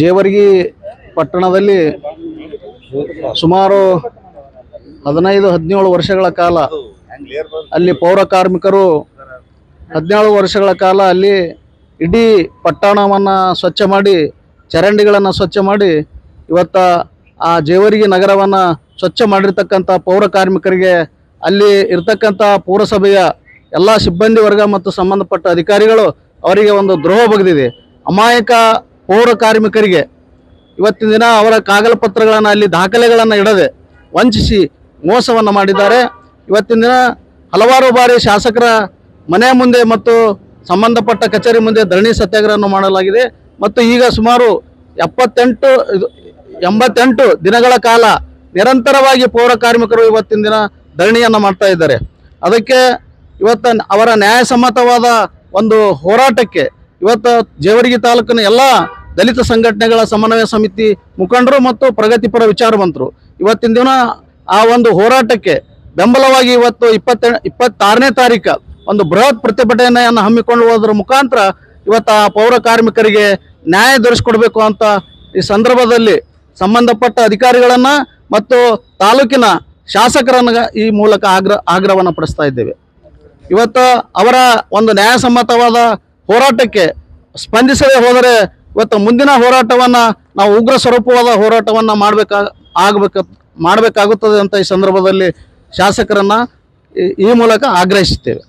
ಜೇವರ್ಗಿ ಪಟ್ಟಣದಲ್ಲಿ ಸುಮಾರು ಹದಿನೈದು, ಹದಿನೇಳು ವರ್ಷಗಳ ಕಾಲ ಅಲ್ಲಿ ಪೌರ ಕಾರ್ಮಿಕರು ಹದಿನೇಳು ವರ್ಷಗಳ ಕಾಲ ಅಲ್ಲಿ ಇಡೀ ಪಟ್ಟಣವನ್ನು ಸ್ವಚ್ಛ ಮಾಡಿ, ಚರಂಡಿಗಳನ್ನು ಸ್ವಚ್ಛ ಮಾಡಿ ಇವತ್ತ ಆ ಜೇವರ್ಗಿ ನಗರವನ್ನು ಸ್ವಚ್ಛ ಮಾಡಿರ್ತಕ್ಕಂಥ ಪೌರ ಕಾರ್ಮಿಕರಿಗೆ ಅಲ್ಲಿ ಇರ್ತಕ್ಕಂಥ ಪೌರಸಭೆಯ ಎಲ್ಲ ಸಿಬ್ಬಂದಿ ವರ್ಗ ಮತ್ತು ಸಂಬಂಧಪಟ್ಟ ಅಧಿಕಾರಿಗಳು ಅವರಿಗೆ ಒಂದು ದ್ರೋಹ ಬಗೆದಿದೆ. ಅಮಾಯಕ ಪೌರ ಕಾರ್ಮಿಕರಿಗೆ ಇವತ್ತಿನ ದಿನ ಅವರ ಕಾಗಲ ಪತ್ರಗಳನ್ನು ಅಲ್ಲಿ ದಾಖಲೆಗಳನ್ನು ಇಡದೆ ವಂಚಿಸಿ ಮೋಸವನ್ನು ಮಾಡಿದ್ದಾರೆ. ಇವತ್ತಿನ ದಿನ ಹಲವಾರು ಬಾರಿ ಶಾಸಕರ ಮನೆ ಮುಂದೆ ಮತ್ತು ಸಂಬಂಧಪಟ್ಟ ಕಚೇರಿ ಮುಂದೆ ಧರಣಿ ಸತ್ಯಾಗ್ರಹವನ್ನು ಮಾಡಲಾಗಿದೆ. ಮತ್ತು ಈಗ ಸುಮಾರು ಎಪ್ಪತ್ತೆಂಟು, ಎಂಬತ್ತೆಂಟು ದಿನಗಳ ಕಾಲ ನಿರಂತರವಾಗಿ ಪೌರ ಕಾರ್ಮಿಕರು ಇವತ್ತಿನ ದಿನ ಧರಣಿಯನ್ನು ಮಾಡ್ತಾ ಇದ್ದಾರೆ. ಅದಕ್ಕೆ ಇವತ್ತ ಅವರ ನ್ಯಾಯಸಮ್ಮತವಾದ ಒಂದು ಹೋರಾಟಕ್ಕೆ ಇವತ್ತು ಜೇವರ್ಗಿ ತಾಲೂಕಿನ ಎಲ್ಲ ದಲಿತ ಸಂಘಟನೆಗಳ ಸಮನ್ವಯ ಸಮಿತಿ ಮುಖಂಡರು ಮತ್ತು ಪ್ರಗತಿಪರ ವಿಚಾರವಂತರು ಇವತ್ತಿನ ದಿನ ಆ ಒಂದು ಹೋರಾಟಕ್ಕೆ ಬೆಂಬಲವಾಗಿ ಇವತ್ತು ಇಪ್ಪತ್ತೆ ಇಪ್ಪತ್ತಾರನೇ ತಾರೀಕು ಒಂದು ಬೃಹತ್ ಪ್ರತಿಭಟನೆಯನ್ನು ಹಮ್ಮಿಕೊಳ್ಳುವುದರ ಮುಖಾಂತರ ಇವತ್ತು ಆ ಪೌರ ಕಾರ್ಮಿಕರಿಗೆ ನ್ಯಾಯ ದೊರಕಿಸ್ಕೊಡ್ಬೇಕು ಅಂತ ಈ ಸಂದರ್ಭದಲ್ಲಿ ಸಂಬಂಧಪಟ್ಟ ಅಧಿಕಾರಿಗಳನ್ನ ಮತ್ತು ತಾಲೂಕಿನ ಶಾಸಕರನ್ನ ಈ ಮೂಲಕ ಆಗ್ರ ಆಗ್ರಹವನ್ನು ಪಡಿಸ್ತಾ ಇದ್ದೇವೆ. ಇವತ್ತು ಅವರ ಒಂದು ನ್ಯಾಯಸಮ್ಮತವಾದ ಹೋರಾಟಕ್ಕೆ ಸ್ಪಂದಿಸದೆ ಹೋದರೆ ಇವತ್ತು ಮುಂದಿನ ಹೋರಾಟವನ್ನ ನಾವು ಉಗ್ರ ಸ್ವರೂಪವಾದ ಹೋರಾಟವನ್ನ ಮಾಡ್ಬೇಕಾ, ಆಗ್ಬೇಕ, ಮಾಡಬೇಕಾಗುತ್ತದೆ ಅಂತ ಈ ಸಂದರ್ಭದಲ್ಲಿ ಶಾಸಕರನ್ನ ಈ- ಮೂಲಕ ಆಗ್ರಹಿಸುತ್ತೇವೆ.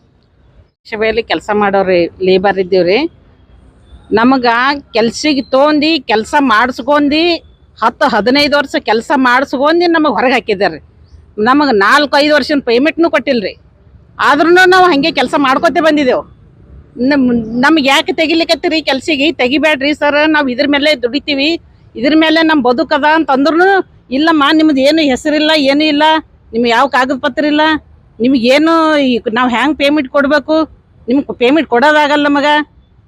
ಸಭೆಯಲ್ಲಿ ಕೆಲಸ ಮಾಡೋರಿ ಲೇಬರ್ ಇದ್ದೀವ್ರಿ. ನಮಗೆ ಕೆಲ್ಸಿಗೆ ತೊಗೊಂಡು ಕೆಲಸ ಮಾಡಿಸ್ಕೊಂಡಿ ಹತ್ತು ಹದಿನೈದು ವರ್ಷ ಕೆಲಸ ಮಾಡಿಸ್ಕೊಂಡಿ ನಮಗೆ ಹೊರಗೆ ಹಾಕಿದ್ದಾರೆ ನಮಗೆ ನಾಲ್ಕು ಐದು ವರ್ಷದ ಪೇಮೆಂಟ್ನು ರೀ ಆದ್ರೂ ನಾವು ಹಾಗೆ ಕೆಲಸ ಮಾಡ್ಕೋತೇ ಬಂದಿದ್ದೆವು ನಮ್ ನಮ್ಗೆ ಯಾಕೆ ತೆಗಿಲಿಕತ್ತೀರಿ ಕೆಲ್ಸಿಗೆ? ತೆಗಿಬೇಡ್ರಿ ಸರ್, ನಾವು ಇದ್ರ ಮೇಲೆ ದುಡಿತೀವಿ. ಇದ್ರ ಮೇಲೆ ನಮ್ಮ ಬದುಕದ ಅಂತಂದ್ರೂ ಇಲ್ಲಮ್ಮ ನಿಮ್ದು ಏನು ಹೆಸರಿಲ್ಲ, ಏನೂ ಇಲ್ಲ. ನಿಮ್ಗೆ ಯಾವ ಕಾಗದ ಪತ್ರ ಇಲ್ಲ. ನಿಮಗೇನು ನಾವು ಹ್ಯಾಂಗೆ ಪೇಮೆಂಟ್ ಕೊಡಬೇಕು? ನಿಮ್ಗೆ ಪೇಮೆಂಟ್ ಕೊಡೋದಾಗಲ್ಲ ನಮಗೆ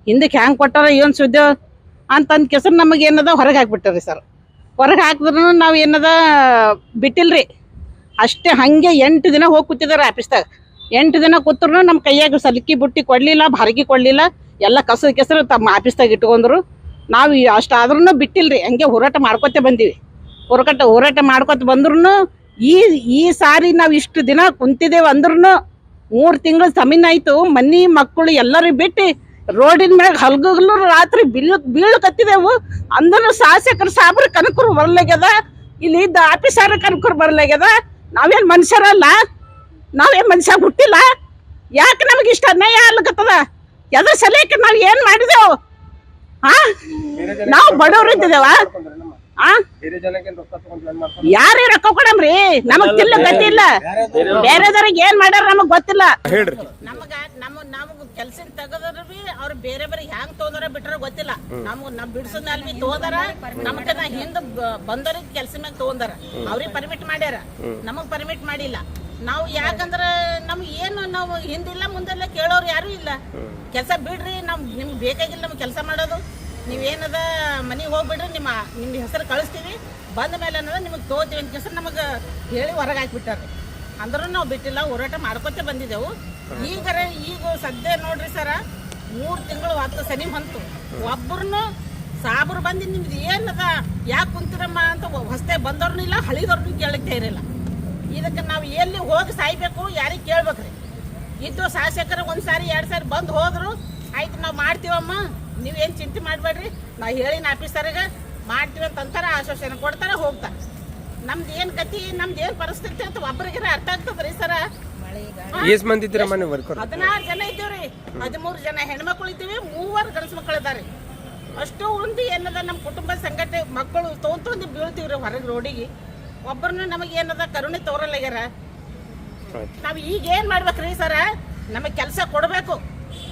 ಹಿಂದಕ್ಕೆ ಹ್ಯಾಂಗೆ ಕೊಟ್ಟಾರ ಏನು ಸುದ್ದಿ ಅಂತಂದ ಕೆಸರು ನಮಗೆ ಏನದ? ಹೊರಗೆ ಹಾಕ್ಬಿಟ್ಟಾರಿ ಸರ್. ಹೊರಗೆ ಹಾಕಿದ್ರು ನಾವು ಏನದ? ಬಿಟ್ಟಿಲ್ರಿ. ಅಷ್ಟೇ ಹಾಗೆ ಎಂಟು ದಿನ ಹೋಗಿ ಕೂತಿದ್ದಾರೆ ಆಫೀಸ್ದಾಗ. ಎಂಟು ದಿನ ಕೂತ್ರು ನಮ್ಮ ಕೈಯಾಗ ಸಲಿಕಿ ಬುಟ್ಟಿ ಕೊಡಲಿಲ್ಲ, ಭಾರಗಿ ಕೊಡಲಿಲ್ಲ, ಎಲ್ಲ ಕಸದ ಕೆಸರು ತಮ್ಮ ಆಫೀಸ್ದಾಗ ಇಟ್ಕೊಂಡ್ರು. ನಾವು ಅಷ್ಟಾದ್ರೂ ರೀ ಹಂಗೆ ಹೋರಾಟ ಮಾಡ್ಕೊತ ಬಂದೀವಿ. ಹೋರಾಟ ಹೋರಾಟ ಮಾಡ್ಕೊತ ಬಂದ್ರೂ ಈ ಈ ಸಾರಿ ನಾವು ಇಷ್ಟು ದಿನ ಕುಂತಿದ್ದೇವೆ ಅಂದ್ರೂ ಮೂರು ತಿಂಗಳು ಸಮೀನ್ ಆಯಿತು, ಮನೆ, ಮಕ್ಕಳು ಎಲ್ಲರೂ ಬಿಟ್ಟು ರೋಡಿನ ಮ್ಯಾಗ ಹಲ್ಗಲು ರಾತ್ರಿ ಬೀಳ್ ಬೀಳಕತ್ತಿದೆವು ಅಂದ್ರೂ ಶಾಸಕರು ಸಾಬ್ರ ಕನಕರು ಬರಲಾಗ್ಯದ, ಇಲ್ಲಿ ಇದ್ದ ಆಫೀಸರ್ ಕನಕರು ಬರಲಾಗ್ಯದ. ನಾವೇನು ಮನುಷ್ಯರಲ್ಲ ನಾವೇನ್ ಮನುಷ್ಯ ಹುಟ್ಟಿಲ್ಲ? ಯಾಕೆ ನಮಗೆ ಇಷ್ಟ ಅನ್ಯಾಯ ಆಗ್ಲಿಕ್ಕದ ಎದ್ರ ಸಲಕ್ಕೆ ನಾವು ಏನ್ ಮಾಡಿದೆವು? ಹಾ ನಾವು ಬಡವ್ರು ಇದ್ದಿದ್ದೇವ ಆ? ಯಾರೇ ರೊಕ್ಕ ಕೊಡಮ್ರಿ? ನಮಗ್ ತಿಲ್ಲ ಗತಿ ಇಲ್ಲ. ಬೇರೆದವ್ರಿಗೆ ಏನ್ ಮಾಡ್ಯಾರ ನಮಗ್ ಗೊತ್ತಿಲ್ಲ. ನಮಗ ನಮ್ಮ ನಮಗ್ ಕೆಲ್ಸ ತೆಗದ್ರ ಬಿ ಅವ್ರ ಬೇರೆ ಬೇರೆ ಹ್ಯಾಂಗ್ ತೊಗೊಂಡಾರ ಬಿಟ್ರ ಗೊತ್ತಿಲ್ಲ. ನಮಗ್ ನಮ್ ಬಿಡ್ಸದ್ ಮ್ಯಾಲ ಬಿ ತಗೋದಾರ ನಮಗ ಹಿಂದ ಬಂದವ್ರಿಗೆ ಕೆಲ್ಸ ಮ್ಯಾಗ ತಗೊಂಡಾರ ಅವ್ರಿಗೆ ಪರ್ಮಿಟ್ ಮಾಡ್ಯಾರ. ನಮಗ್ ಪರ್ಮಿಟ್ ಮಾಡಿಲ್ಲ. ನಾವು ಯಾಕಂದ್ರ ನಮ್ಗೆ ಏನು ನಾವು ಹಿಂದಿಲ್ಲ ಮುಂದೆಲ್ಲ ಕೇಳೋರು ಯಾರು ಇಲ್ಲ. ಕೆಲಸ ಬಿಡ್ರಿ, ನಮ್ ನಿಮ್ಗೆ ಬೇಕಾಗಿಲ್ಲ ನಮ್ಗೆ ಕೆಲಸ ಮಾಡೋದು. ನೀವೇನದ ಮನೆಗೆ ಹೋಗ್ಬಿಡ್ರಿ, ನಿಮ್ಮ ನಿಮ್ಮ ಹೆಸರು ಕಳಿಸ್ತೀವಿ. ಬಂದ ಮೇಲೆ ಅನ್ನೋದು ನಿಮಗೆ ತೋತಿ ಅಂತ ಹೆಸರು ನಮಗೆ ಹೇಳಿ ಹೊರಗೆ ಹಾಕ್ಬಿಟ್ಟಾರೆ. ಅಂದ್ರೂ ನಾವು ಬಿಟ್ಟಿಲ್ಲ, ಹೋರಾಟ ಮಾಡ್ಕೊತ ಬಂದಿದ್ದೆವು. ಈಗರ, ಈಗ ಸದ್ಯ ನೋಡ್ರಿ ಸರ, ಮೂರು ತಿಂಗಳು ಹತ್ತು ಸನಿ ಬಂತು. ಒಬ್ಬರನ್ನು ಸಾಬ್ರು ಬಂದು ನಿಮ್ದು ಏನದ, ಯಾಕೆ ಕುಂತಿರಮ್ಮ ಅಂತ ಹೊಸ್ತೆ ಬಂದವ್ರನ್ನೂ ಇಲ್ಲ, ಹಳಿದವ್ರನ್ನೂ ಕೇಳಕ್ಕೆ ಇರಲಿಲ್ಲ ಇದಕ್ಕೆ ನಾವು ಎಲ್ಲಿ ಹೋಗಿ ಸಾಯ್ಬೇಕು? ಯಾರಿಗೆ ಕೇಳ್ಬೇಕ್ರಿ? ಇದ್ದು ಶಾಸಕರು ಒಂದು ಸಾರಿ ಎರಡು ಸಾರಿ ಬಂದು ಹೋದ್ರು. ಆಯ್ತು ನಾವು ಮಾಡ್ತೀವಮ್ಮ. ನೀವೇನು ಚಿಂತೆ ಮಾಡಬೇಡ್ರಿ. ನಾವು ಹೇಳಿನ ಆಫೀಸರ್ಗೆ ಮಾಡ್ತೀವಿ ಅಂತ ಅಂತಾರೆ ಆಶ್ವಾಸನೆ ಕೊಡ್ತಾರೆ ಹೋಗ್ತಾರೆ. ನಮ್ದು ಏನು ಗತಿ ನಮ್ದು ಏನು ಪರಿಸ್ಥಿತಿ ಅಂತ ಒಬ್ಬರಿಗೆ ಅರ್ಥ ಆಗ್ತದ್ರಿ ಸರ? ಎಷ್ಟ್ ಮಂದಿ ಇದ್ದೀರಮ್ಮ ನೀವು ವರ್ಕರ್ ಹದಿನಾರು ಜನ ಇದ್ದೀವ್ರಿ. ಹದಿಮೂರು ಜನ ಹೆಣ್ಮಕ್ಳು ಇದ್ದೀವಿ ಮೂವರು ಗಂಡಸು ಮಕ್ಕಳು ಇದಾರೆ. ಅಷ್ಟು ಉಂಡಿ ಏನದ ನಮ್ಮ ಕುಟುಂಬ ಸಂಘಟನೆ ಮಕ್ಕಳು ತೊಗೊಂಡು ಬೀಳ್ತೀವ್ರಿ ಹೊರಗೆ ರೋಡಿಗೆ. ಒಬ್ಬರನ್ನು ನಮಗೆ ಏನದ? ಕರುಣೆ ತೋರಲ್ಲಗ್ಯಾರ ನಾವು ಈಗ ಏನ್ ಮಾಡ್ಬೇಕ್ರಿ ಸರ? ನಮಗೆ ಕೆಲಸ ಕೊಡಬೇಕು.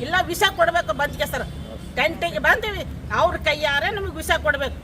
ಇಲ್ಲ ವಿಷ ಕೊಡಬೇಕು ಬಂದ್ಕೆ ಸರ್. ಟೆಂಟಿಗೆ ಬಂದೀವಿ. ಅವ್ರ ಕೈಯಾರೆ ನಮಗೆ ವಿಷ ಕೊಡಬೇಕು.